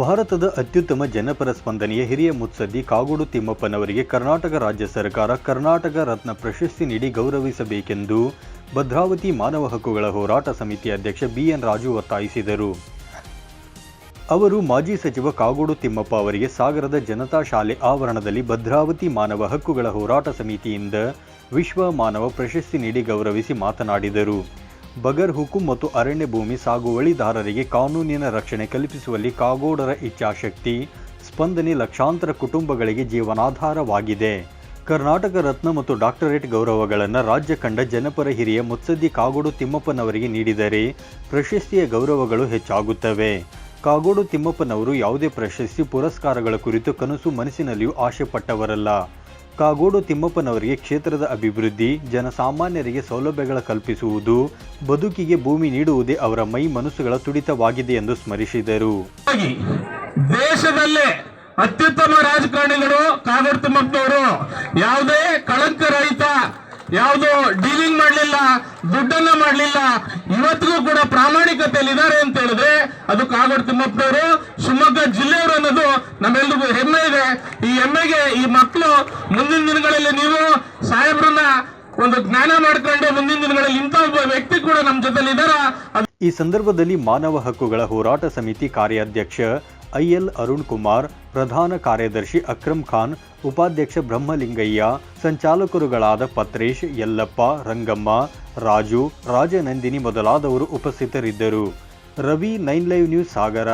ಭಾರತದ ಅತ್ಯುತ್ತಮ ಜನಪರ ಸ್ಪಂದನೆಯ ಹಿರಿಯ ಮುತ್ಸದ್ದಿ ಕಾಗೋಡು ತಿಮ್ಮಪ್ಪನವರಿಗೆ ಕರ್ನಾಟಕ ರಾಜ್ಯ ಸರ್ಕಾರ ಕರ್ನಾಟಕ ರತ್ನ ಪ್ರಶಸ್ತಿ ನೀಡಿ ಗೌರವಿಸಬೇಕೆಂದು ಭದ್ರಾವತಿ ಮಾನವ ಹಕ್ಕುಗಳ ಹೋರಾಟ ಸಮಿತಿ ಅಧ್ಯಕ್ಷ ಬಿಎನ್ ರಾಜು ಒತ್ತಾಯಿಸಿದರು. ಅವರು ಮಾಜಿ ಸಚಿವ ಕಾಗೋಡು ತಿಮ್ಮಪ್ಪ ಅವರಿಗೆ ಸಾಗರದ ಜನತಾ ಶಾಲೆ ಆವರಣದಲ್ಲಿ ಭದ್ರಾವತಿ ಮಾನವ ಹಕ್ಕುಗಳ ಹೋರಾಟ ಸಮಿತಿಯಿಂದ ವಿಶ್ವ ಮಾನವ ಪ್ರಶಸ್ತಿ ನೀಡಿ ಗೌರವಿಸಿ ಮಾತನಾಡಿದರು. ಬಗರ್ ಹುಕುಂ ಮತ್ತು ಅರಣ್ಯ ಭೂಮಿ ಸಾಗುವಳಿದಾರರಿಗೆ ಕಾನೂನಿನ ರಕ್ಷಣೆ ಕಲ್ಪಿಸುವಲ್ಲಿ ಕಾಗೋಡರ ಇಚ್ಛಾಶಕ್ತಿ, ಸ್ಪಂದನೆ ಲಕ್ಷಾಂತರ ಕುಟುಂಬಗಳಿಗೆ ಜೀವನಾಧಾರವಾಗಿದೆ. ಕರ್ನಾಟಕ ರತ್ನ ಮತ್ತು ಡಾಕ್ಟರೇಟ್ ಗೌರವಗಳನ್ನು ರಾಜ್ಯ ಕಂಡ ಜನಪರ ಹಿರಿಯ ಮುತ್ಸದ್ದಿ ಕಾಗೋಡು ತಿಮ್ಮಪ್ಪನವರಿಗೆ ನೀಡಿದರೆ ಪ್ರಶಸ್ತಿಯ ಗೌರವಗಳು ಹೆಚ್ಚಾಗುತ್ತವೆ. ಕಾಗೋಡು ತಿಮ್ಮಪ್ಪನವರು ಯಾವುದೇ ಪ್ರಶಸ್ತಿ, ಪುರಸ್ಕಾರಗಳ ಕುರಿತು ಕನಸು ಮನಸ್ಸಿನಲ್ಲಿಯೂ ಆಶೆ ಪಟ್ಟವರಲ್ಲ ಕಾಗೋಡು ತಿಮ್ಮಪ್ಪನವರಿಗೆ ಕ್ಷೇತ್ರದ ಅಭಿವೃದ್ಧಿ, ಜನಸಾಮಾನ್ಯರಿಗೆ ಸೌಲಭ್ಯಗಳ ಕಲ್ಪಿಸುವುದು, ಬದುಕಿಗೆ ಭೂಮಿ ನೀಡುವುದೇ ಅವರ ಮೈ ಮನಸ್ಸುಗಳ ತುಡಿತವಾಗಿದೆ ಎಂದು ಸ್ಮರಿಸಿದರು. ದೇಶದಲ್ಲೇ ಅತ್ಯುತ್ತಮ ರಾಜಕಾರಣಿಗಳು ಕಾಗೋಡು ತಿಮ್ಮಪ್ಪನವರು ಯಾವುದೇ ಕಳಂಕ ರಹಿತ, ಯಾವುದೋ ಡೀಲಿಂಗ್ ಮಾಡಲಿಲ್ಲ, ದುಡ್ಡನ್ನ ಮಾಡಲಿಲ್ಲ, ಇವತ್ತಿಗೂ ಕೂಡ ಪ್ರಾಮಾಣಿಕತೆಯಲ್ಲಿದ್ದಾರೆ ಅಂತ ಹೇಳಿದ್ರೆ ಅದು ಕಾಗೋಡು ತಿಮ್ಮಪ್ಪನವರು ಶಿವಮೊಗ್ಗ ಜಿಲ್ಲೆಯವರು ಅನ್ನೋದು ನಮ್ಮೆಲ್ರಿಗೂ ಹೆಮ್ಮೆ ಇದೆ. ಈ ಹೆಮ್ಮೆಗೆ ಈ ಮಕ್ಕಳು ಮುಂದಿನ ದಿನಗಳಲ್ಲಿ ನೀವು ಸಾಹೇಬ್ರನ್ನ ಒಂದು ಜ್ಞಾನ ಮಾಡ್ಕೊಂಡು ಮುಂದಿನ ದಿನಗಳಲ್ಲಿ ಇಂಥ ಒಬ್ಬ ವ್ಯಕ್ತಿ ಕೂಡ ನಮ್ಮ ಜೊತೆಲಿ ಇದ್ದಾರ? ಈ ಸಂದರ್ಭದಲ್ಲಿ ಮಾನವ ಹಕ್ಕುಗಳ ಹೋರಾಟ ಸಮಿತಿ ಕಾರ್ಯಾಧ್ಯಕ್ಷ ಐಎಲ್ ಅರುಣ್ ಕುಮಾರ್, ಪ್ರಧಾನ ಕಾರ್ಯದರ್ಶಿ ಅಕ್ರಮ್ ಖಾನ್, ಉಪಾಧ್ಯಕ್ಷ ಬ್ರಹ್ಮಲಿಂಗಯ್ಯ, ಸಂಚಾಲಕರುಗಳಾದ ಪತ್ರೇಶ್, ಯಲ್ಲಪ್ಪ, ರಂಗಮ್ಮ, ರಾಜು, ರಾಜನಂದಿನಿ ಮೊದಲಾದವರು ಉಪಸ್ಥಿತರಿದ್ದರು. Ravi nine live news Sagara.